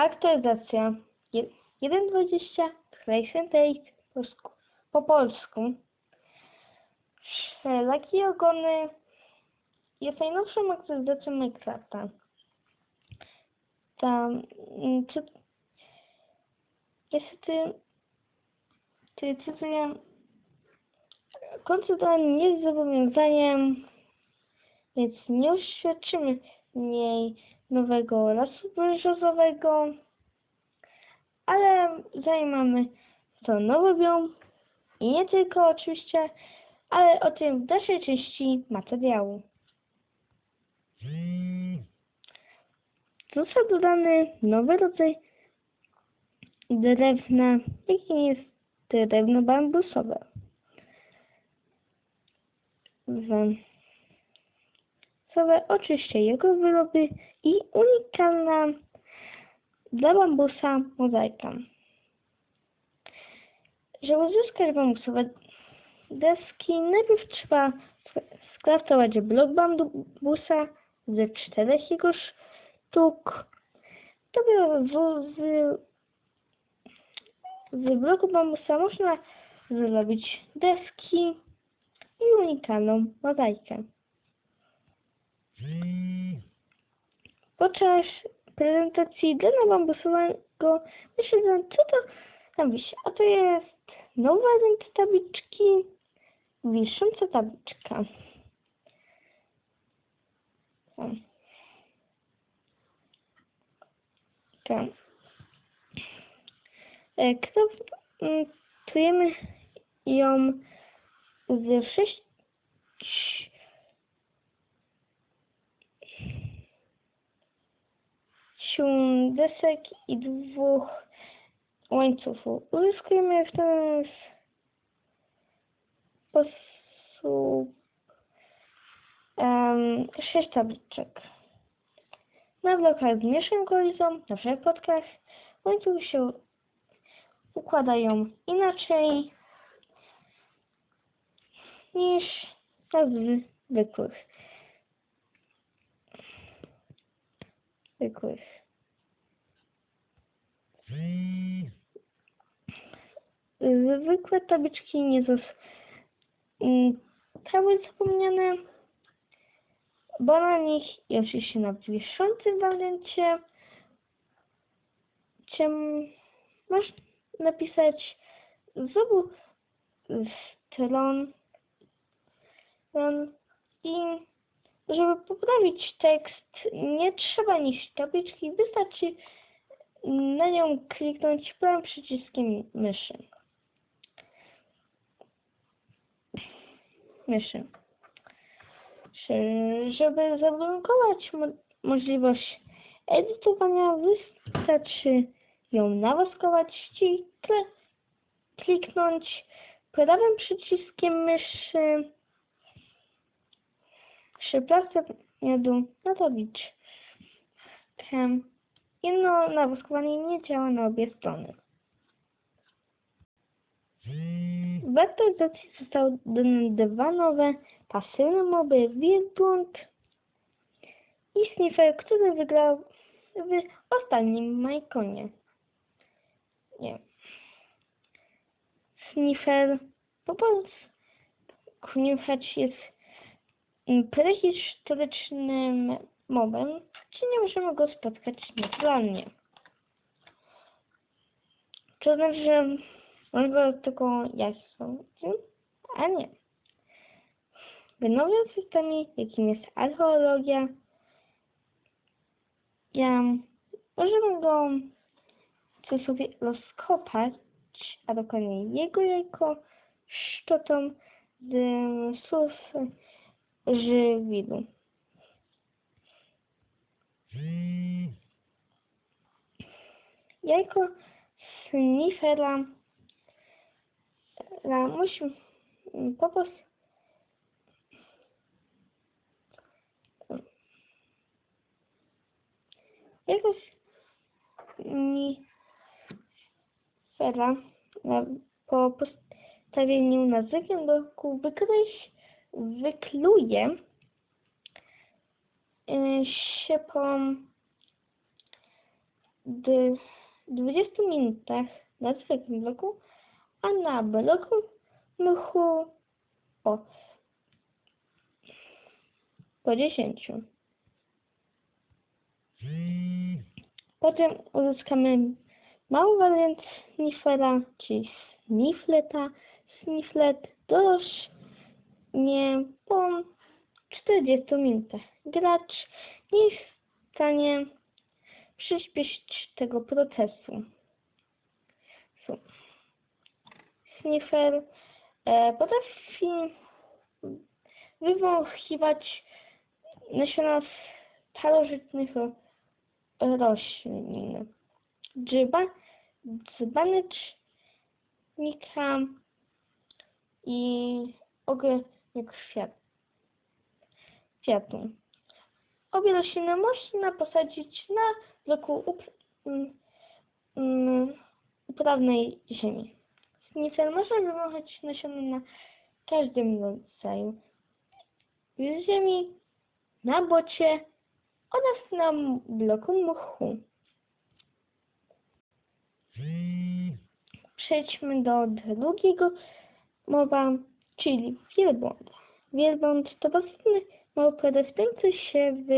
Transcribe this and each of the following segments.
Aktualizacja 1.20 Trace and Taste po, po polsku. Wszelaki ogony jest najnowszą aktualizacją Minecrafta. Tam, mm, czy, niestety, ty, cytuję, koncentrowanie nie jest zobowiązaniem, więc nie oświadczymy niej nowego lasu brzozowego, ale zajmiemy to nowy biom i nie tylko oczywiście, ale o tym w dalszej części materiału. Został dodany nowy rodzaj drewna, jakim jest drewno bambusowe. Bambusowe oczywiście jego wyroby i unikalna dla bambusa mozaika. Żeby uzyskać bambusowe deski, najpierw trzeba sk- skraftować blok bambusa ze czterech jego sztuk. Dopiero z, z, z bloku bambusa można zrobić deski i unikalną mozaikę. Podczas prezentacji drewna bambusowego myślałem, co to tam wisi. A to jest nowy wariant tabliczki, wisząca tabliczka. O. Tak. E, Kto, mm, Tujemy ją z sześć sił desek i dwóch łańcuchów. Uzyskujemy w ten sposób um, sześć tabliczek. Na blokach z mniejszą kolizą, na przekładkach, łańcuchy się układają inaczej niż na zwykłych. Zwykłych. Zwykłe tabliczki nie zostały zapomniane, bo na nich i oczywiście na wiszącym wariancie masz napisać? Z obu stron i żeby poprawić tekst nie trzeba nieść tabliczki, wystarczy na nią kliknąć prawym przyciskiem myszy. Myszy. Żeby zablokować mo możliwość edytowania, wystarczy ją nawoskować i kliknąć prawym przyciskiem myszy przy placeniu na tabliczkę. Jedno nawoskowanie nie działa na obie strony. W aktualizacji zostały dodane dwa nowe pasywne moby Wielbłąd i Sniffer, który wygrał w ostatnim Majkonie. Nie. Sniffer po polsku jest prehistorycznym mobem, czy nie możemy go spotkać naturalnie. To znaczy, że go tylko jasno, a nie. W nowym systemie, jakim jest archeologia, ja, możemy go co sobie rozkopać, a dokładnie jego jajko szczotą z sus żywidu. Jajko snifera. La musi po prostu jajko snifera. Po postawieniu na zewnątrz wykryć wykluje się po d- 20 minutach na zwykłym bloku, a na bloku mchu o po 10. Potem uzyskamy mały wariant snifera, czyli snifleta. Sniflet dorośnie po 40 minutach. Gracz nie jest w stanie przyspieszyć tego procesu. Sniffer e, potrafi wywąchiwać nasiona starożytnych ro- roślin. Grzyba, dzbanecznika i ogrodnik kwiat, Obie rośliny można posadzić na bloku mm, mm, uprawnej ziemi. Sniffer można wywąchać nasiona na każdym rodzaju ziemi, na bocie oraz na bloku mchu. Przejdźmy do drugiego mowa, czyli wielbłąd. Wielbłąd to powszechny małpa rozpiący się w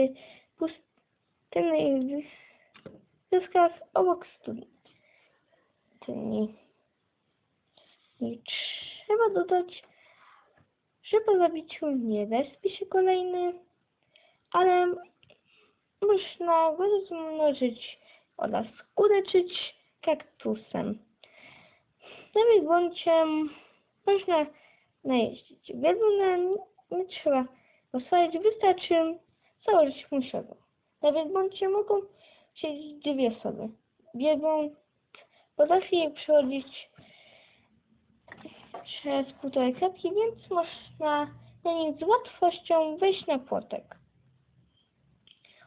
pustynnych wioskach obok studni. I trzeba dodać, że po zabiciu nie respi się kolejny, ale można go rozmnożyć oraz uleczyć kaktusem. Na wielbłądzie można najeździć. Wielbłąda nie trzeba posłać, wystarczy założyć mu siodło. Na wielbłądzie mogą siedzieć dwie osoby. Wielbłąd potrafi przechodzić przez półtorej klatki, więc można na nim z łatwością wejść na płotek.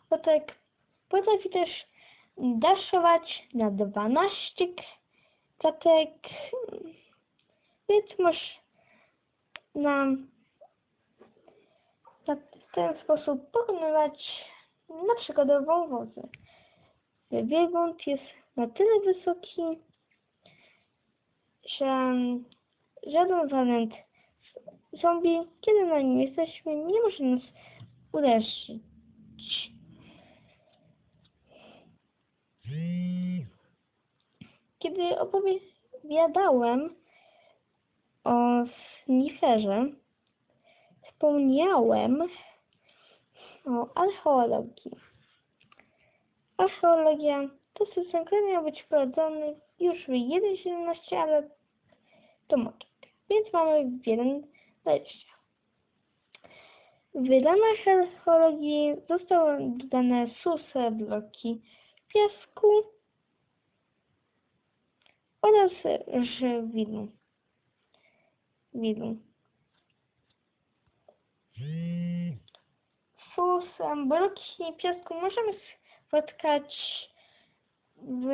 Płotek potrafi też daszować na 12 klatek, więc można ten sposób pokonywać na przykład wąwozy. Wielbłąd jest na tyle wysoki, że żaden wariant zombie, kiedy na nim jesteśmy, nie może nas uderzyć. Kiedy opowiadałem o sniferze, wspomniałem o archeologii. Archeologia to który miał być wprowadzony już w 1.17, ale to motyk. Więc mamy w 1.20. W ramach archeologii zostały dodane suche bloki piasku oraz żwiru. Widu. Suche bloki piasku możemy spotkać w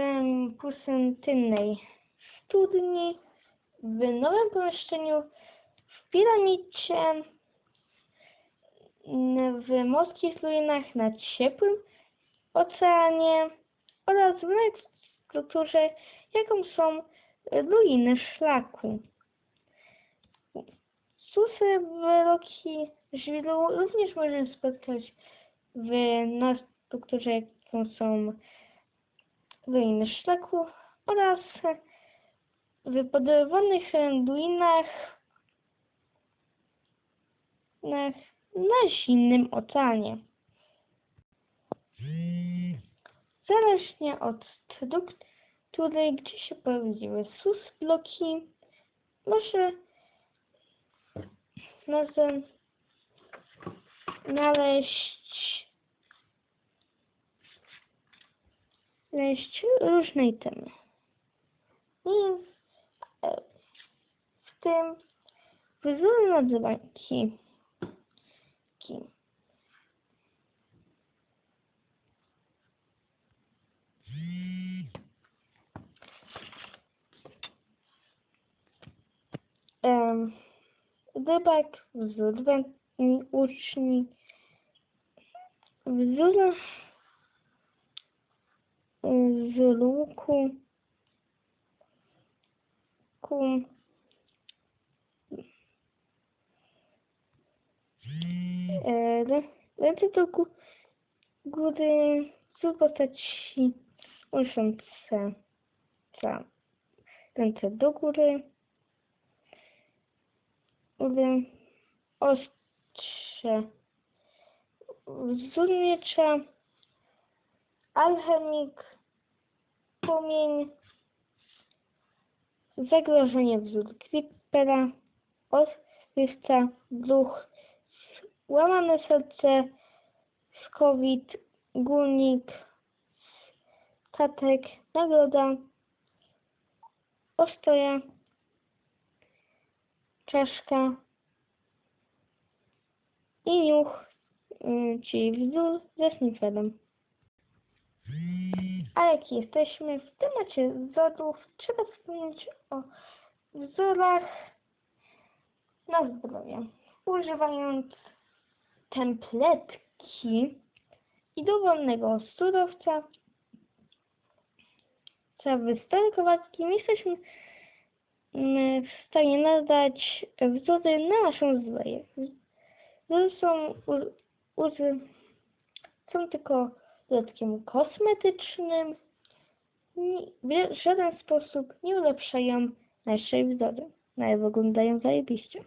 pustynnej studni, w nowym pomieszczeniu, w piramidzie, w morskich ruinach na ciepłym oceanie oraz w strukturze, jaką są ruiny szlaku. Suche bloki żwiru również możemy spotkać w strukturze, jaką są ruiny szlaku oraz w podrowanych ruinach na, na zimnym oceanie. Zależnie od struktury, gdzie się pojawiły sus bloki, może może znaleźć znaleźć różne itemy. I w tym wzór nadzwanki ki. Em, Rybak, wzór wędki, uczni, wzór z luku, ku, e, rę- ręce do gó- góry z postaci za ręce do góry, góry, ostrze wzór miecza, alchemik, płomień, zagrożenie wzór creepera, odkrywca, duch, łamane serce, skowit, górnik, statek, nagroda, ostoja, czaszka i niuch, y, czyli wzór ze snifferem. A jak jesteśmy w temacie wzorów, trzeba wspomnieć o wzorach na zdrowie. Używając templetki i dowolnego surowca, trzeba wystarkowackim jesteśmy mm, w stanie nadać wzory na naszą zdrowie. Wzory są, u- uzy, są tylko dodatkiem kosmetycznym, w żaden sposób nie ulepszają naszej wzory. Nawet wyglądają zajebiście.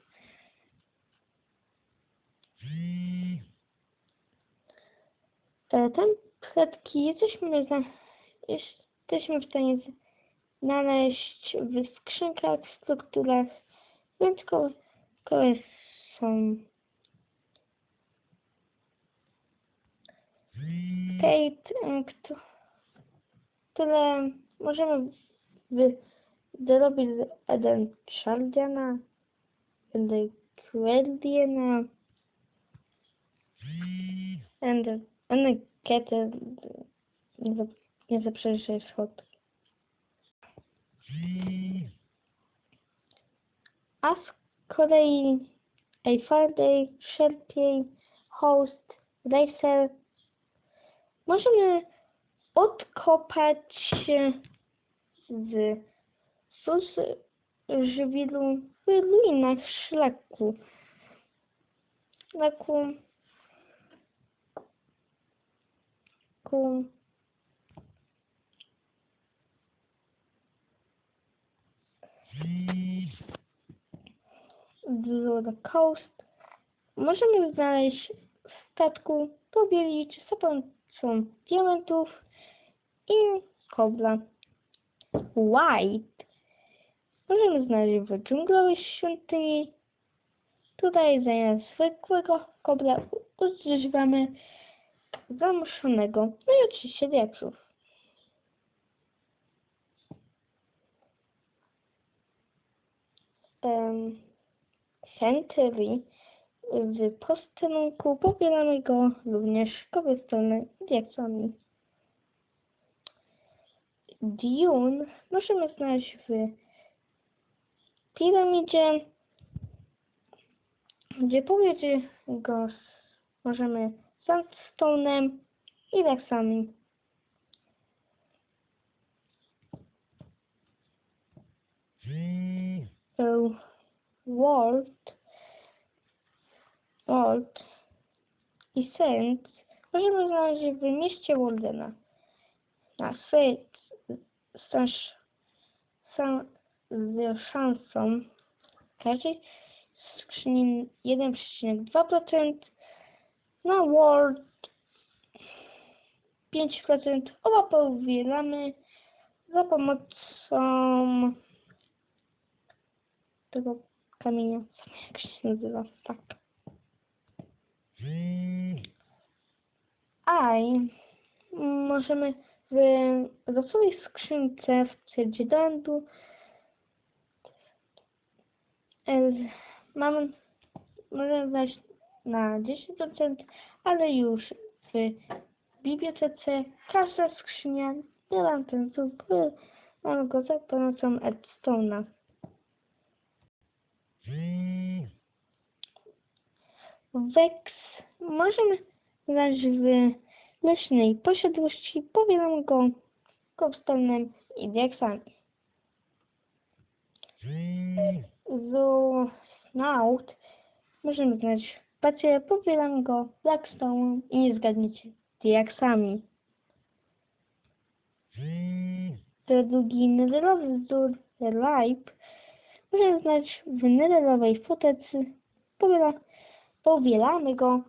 E, Templetki jesteśmy, zna, jesteśmy w stanie znaleźć w skrzynkach, strukturach, które są Em, kto- które możemy wy, dorobić z Eden Shardiana, Eden Ender Keter, nie, za, nie zaprzeczę schod. A z kolei Eifarday, Sherpiej, Host, Racer możemy odkopać z sus żywilu w ruinach szlaku. Szlaku. Ku Coast. Możemy znaleźć w statku, pobielić za pomocą diamentów i kobla. White możemy znaleźć w dżunglowej świątyni. Tutaj zamiast zwykłego kobla używamy zamuszonego, no i oczywiście diaksów. Um, Century w posterunku pobieramy go również cobblestone diaksami. Dune możemy znaleźć w piramidzie, gdzie pomiędzy go s- możemy sandstone'em i diaksami. So, World, World i Saints możemy znaleźć w mieście Wardena. Na Saints są z szansą każdej skrzyni 1,2%, na World 5%. Oba powielamy za pomocą tego kamienia. Jak się nazywa? Tak. A i możemy w losowej skrzynce w z- mamy możemy znaleźć na 10%, ale już w bibliotece każda skrzynia nie ten wzór, mamy go za pomocą Edstone'a. Wex możemy znaleźć w leśnej posiadłości, powielamy go kosztownym i diaksami. Zoosnaut możemy znać spację, pobieram go Blackstone i nie zgadniecie, diaksami. To drugi nederowy wzór Ripe możemy znać w nederowej fortecy, powiela, powielamy go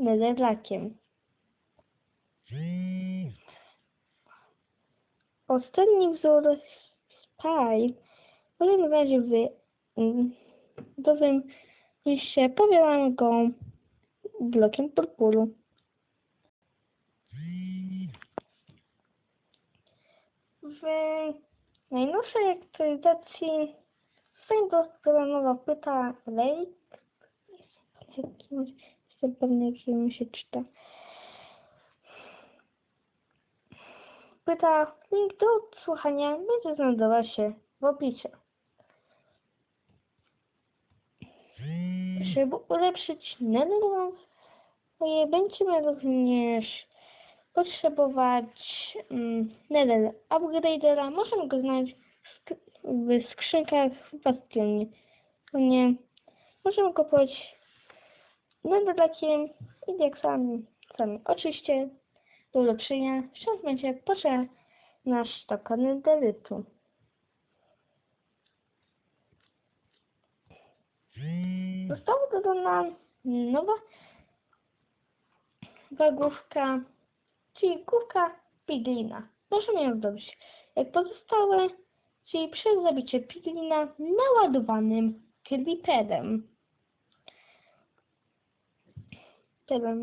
nederlakiem. Ostatni wzór Spy znać w mm, nowym liście, powielamy go blokiem purpuru. W najnowszej aktualizacji została nowa płyta Lake. Jestem pewny, jak ją się czyta. Płyta link do odsłuchania będzie znajdowała się w opisie. Żeby ulepszyć Netherlands, będziemy również potrzebować um, Nether Upgradera. Możemy go znaleźć w, sk- w skrzynkach w Bastionie. Nie. Możemy kupować Netherlakiem i diaksami. Sami. Oczywiście do ulepszenia wciąż będzie potrzebna nasz taka Netherytu. Została dodana nowa wagówka, czyli główka piglina. Możemy ją zdobyć jak pozostałe, czyli przez zabicie piglina naładowanym creeperem. Tyle.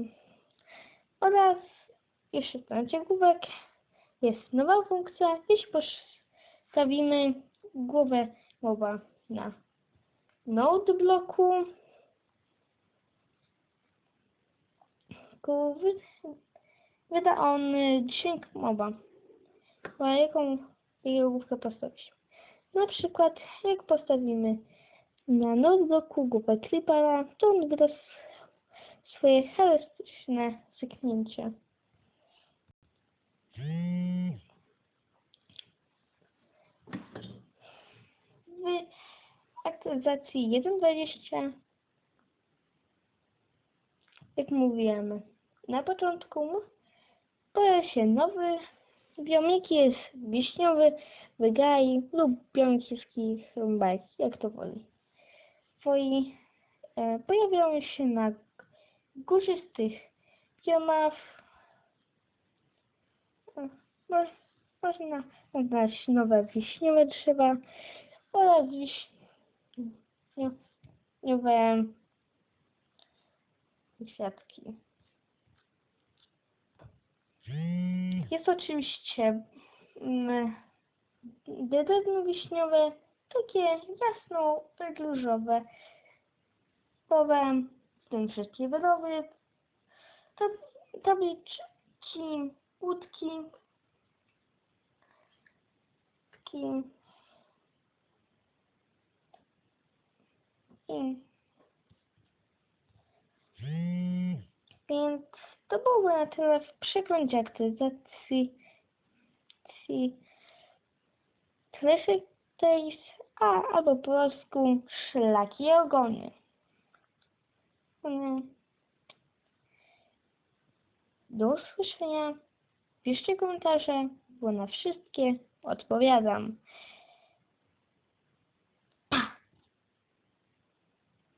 Oraz jeszcze na główek jest nowa funkcja, jeśli postawimy głowę mowa na node bloku, wyda on dźwięk mowa, a jaką jego główkę postawić. Na przykład, jak postawimy na notebooku głowę Clippera, to on wyda swoje charakterystyczne syknięcie. W aktualizacji 1.20 jak mówiłem na początku, pojawia się nowy biomik jest wiśniowy, wygai lub biomikowski rąbak, jak to woli. Twoi e, pojawiają się na górzystych biomach. E, mo, można znaleźć nowe wiśniowe drzewa oraz wiśniowe kwiatki. Jest oczywiście mm, drewno wiśniowe, takie jasno różowe, potem w tym wszystkie wyroby, tab- tabliczki, łódki, i Więc to byłoby na tyle w przeglądzie aktualizacji Classic Days, a albo po polsku Szlaki i Ogony. Mm. Do usłyszenia. Piszcie komentarze, bo na wszystkie odpowiadam.